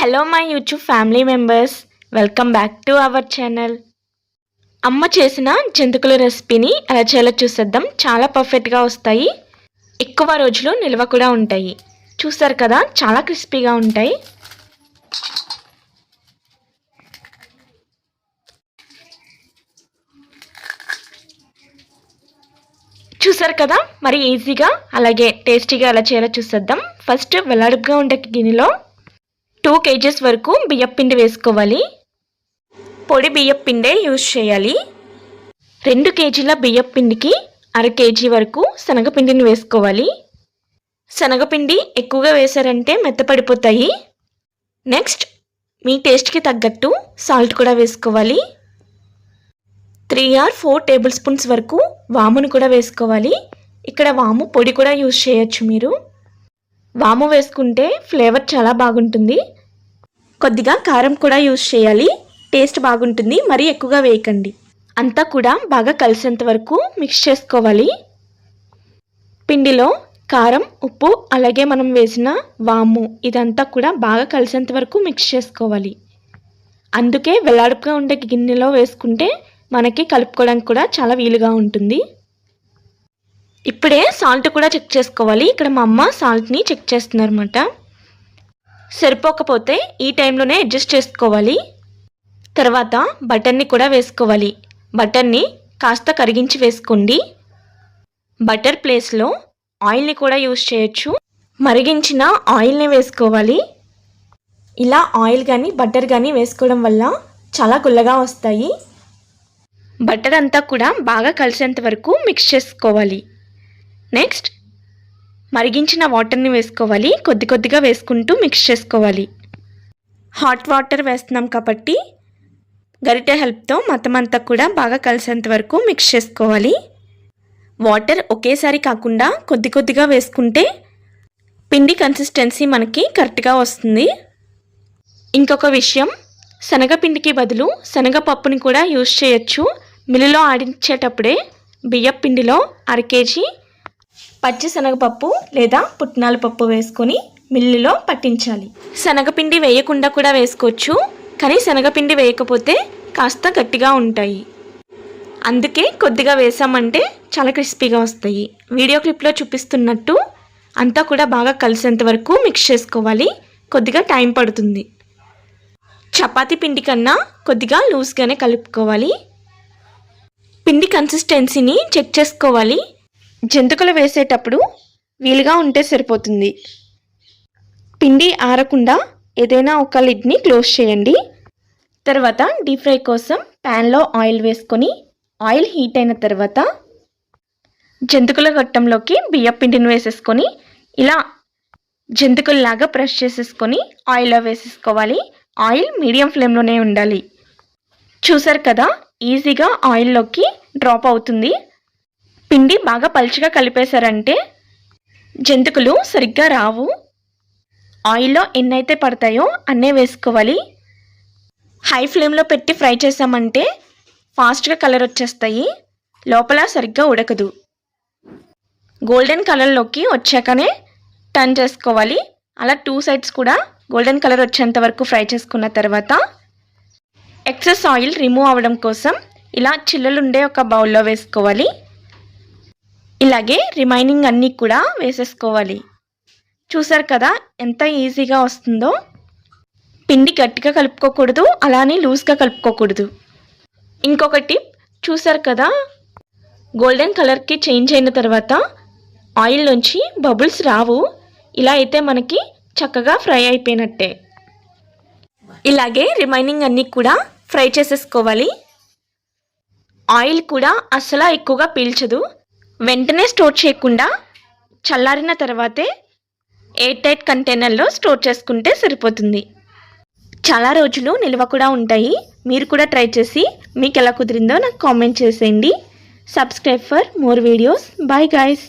Hello my YouTube family members welcome back to our channel అమ్మ చేసిన జంతుకుల రెసిపీని ఎలా చేయాలో చూసేద్దాం. చాలా పర్ఫెక్ట్గా వస్తాయి. ఎక్కువ రోజులు నిల్వ కూడా ఉంటాయి. చూస్తారు కదా చాలా క్రిస్పీగా ఉంటాయి. చూసారు కదా మరి ఈజీగా అలాగే టేస్టీగా ఎలా చేయాలో చూసేద్దాం. ఫస్ట్ వెల్లడుపుగా ఉండే గిన్నెలో టూ కేజెస్ వరకు బియ్యం పిండి వేసుకోవాలి. పొడి బియ్యం పిండే యూజ్ చేయాలి. రెండు కేజీల బియ్యం పిండికి అర కేజీ వరకు శనగపిండిని వేసుకోవాలి. శనగపిండి ఎక్కువగా వేశారంటే మెత్తపడిపోతాయి నెక్స్ట్ మీ టేస్ట్కి తగ్గట్టు సాల్ట్ కూడా వేసుకోవాలి. Three or four table spoons వరకు వామును కూడా వేసుకోవాలి. ఇక్కడ వాము పొడి కూడా యూజ్ చేయొచ్చు మీరు. వాము వేసుకుంటే ఫ్లేవర్ చాలా బాగుంటుంది. కొద్దిగా కారం కూడా యూజ్ చేయాలి. టేస్ట్ బాగుంటుంది. మరీ ఎక్కువగా వేయకండి. అంతా కూడా బాగా కలిసేంత వరకు మిక్స్ చేసుకోవాలి. పిండిలో కారం ఉప్పు అలాగే మనం వేసిన వాము ఇదంతా కూడా బాగా కలిసేంత వరకు మిక్స్ చేసుకోవాలి. అందుకే వెల్లాడుపుగా ఉండే గిన్నెలో వేసుకుంటే మనకి కలుపుకోవడానికి కూడా చాలా వీలుగా ఉంటుంది. ఇప్పుడే సాల్ట్ కూడా చెక్ చేసుకోవాలి. ఇక్కడ మా అమ్మ సాల్ట్ని చెక్ చేస్తున్నారన్నమాట సరిపోకపోతే ఈ టైంలోనే అడ్జస్ట్ చేసుకోవాలి. తర్వాత బటర్ని కూడా వేసుకోవాలి. బటర్ని కాస్త కరిగించి వేసుకోండి. బటర్ ప్లేస్లో ఆయిల్ని కూడా యూస్ చేయొచ్చు. మరిగించిన ఆయిల్ని వేసుకోవాలి. ఇలా ఆయిల్ కానీ బటర్ కానీ వేసుకోవడం వల్ల చాలా గుల్లగా వస్తాయి. బటర్ అంతా కూడా బాగా కలిసేంత వరకు మిక్స్ చేసుకోవాలి. నెక్స్ట్ మరిగించిన వాటర్ని వేసుకోవాలి. కొద్ది కొద్దిగా వేసుకుంటూ మిక్స్ చేసుకోవాలి. హాట్ వాటర్ వేస్తున్నాం కాబట్టి గరిటె హెల్ప్తో మతమంతా అంతా కూడా బాగా కలిసేంత వరకు మిక్స్ చేసుకోవాలి. వాటర్ ఒకేసారి కాకుండా కొద్ది కొద్దిగా వేసుకుంటే పిండి కన్సిస్టెన్సీ మనకి కరెక్ట్గా వస్తుంది. ఇంకొక విషయం శనగపిండికి బదులు శనగపప్పుని కూడా యూజ్ చేయొచ్చు. మిల్లులో ఆడించేటప్పుడే బియ్యం పిండిలో అర కేజీ పచ్చిశనగపప్పు లేదా పుట్నాల పప్పు వేసుకొని మిల్లులో పట్టించాలి. శనగపిండి వేయకుండా కూడా వేసుకోవచ్చు కానీ శనగపిండి వేయకపోతే కాస్త గట్టిగా ఉంటాయి. అందుకే కొద్దిగా వేసామంటే చాలా క్రిస్పీగా వస్తాయి. వీడియో క్లిప్లో చూపిస్తున్నట్టు అంతా కూడా బాగా కలిసేంత వరకు మిక్స్ చేసుకోవాలి. కొద్దిగా టైం పడుతుంది. చపాతి పిండి కన్నా కొద్దిగా లూజ్గానే కలుపుకోవాలి. పిండి కన్సిస్టెన్సీని చెక్ చేసుకోవాలి. జంతికలు వేసేటప్పుడు వీలుగా ఉంటే సరిపోతుంది. పిండి ఆరకుండా ఏదైనా ఒక లిడ్ని క్లోజ్ చేయండి. తర్వాత డీప్ ఫ్రై కోసం ప్యాన్లో ఆయిల్ వేసుకొని ఆయిల్ హీట్ అయిన తర్వాత జంతికల గొట్టంలోకి బియ్యం పిండిని వేసేసుకొని ఇలా జంతికల్లాగా ప్రెస్ చేసేసుకొని ఆయిల్లో వేసేసుకోవాలి. ఆయిల్ మీడియం ఫ్లేమ్లోనే ఉండాలి. చూసారు కదా? ఈజీగా ఆయిల్లోకి డ్రాప్ అవుతుంది. పిండి బాగా పలుచగా కలిపేశారంటే జంతుకులు సరిగ్గా రావు. ఆయిల్లో ఎన్నైతే పడతాయో అన్నే వేసుకోవాలి. హై ఫ్లేమ్లో పెట్టి ఫ్రై చేసామంటే ఫాస్ట్గా కలర్ వచ్చేస్తాయి. లోపల సరిగ్గా ఉడకదు. గోల్డెన్ కలర్లోకి వచ్చాకనే టర్న్ చేసుకోవాలి. అలా టూ సైడ్స్ కూడా గోల్డెన్ కలర్ వచ్చేంత వరకు ఫ్రై చేసుకున్న తర్వాత ఎక్సెస్ ఆయిల్ రిమూవ్ అవ్వడం కోసం ఇలా చిల్లులుండే ఒక బౌల్లో వేసుకోవాలి. ఇలాగే రిమైనింగ్ అన్నీ కూడా వేసేసుకోవాలి. చూసారు కదా ఎంత ఈజీగా వస్తుందో? పిండి గట్టిగా కలుపుకోకూడదు అలానే లూజ్గా కలుపుకోకూడదు. ఇంకొక టిప్ చూసారు కదా? గోల్డెన్ కలర్కి చేంజ్ అయిన తర్వాత ఆయిల్ నుంచి బబుల్స్ రావు. ఇలా అయితే మనకి చక్కగా ఫ్రై అయిపోయినట్టే. ఇలాగే రిమైనింగ్ అన్నీ కూడా ఫ్రై చేసేసుకోవాలి. ఆయిల్ కూడా అస్సలు ఎక్కువగా పీల్చదు. వెంటనే స్టోర్ చేయకుండా చల్లారిన తర్వాతే ఎయిర్ టైట్ కంటైనర్లో స్టోర్ చేసుకుంటే సరిపోతుంది. చాలా రోజులు నిల్వ కూడా ఉంటాయి. మీరు కూడా ట్రై చేసి మీకు ఎలా కుదిరిందో నాకు కామెంట్ చేసేయండి. Subscribe for more videos. Bye guys.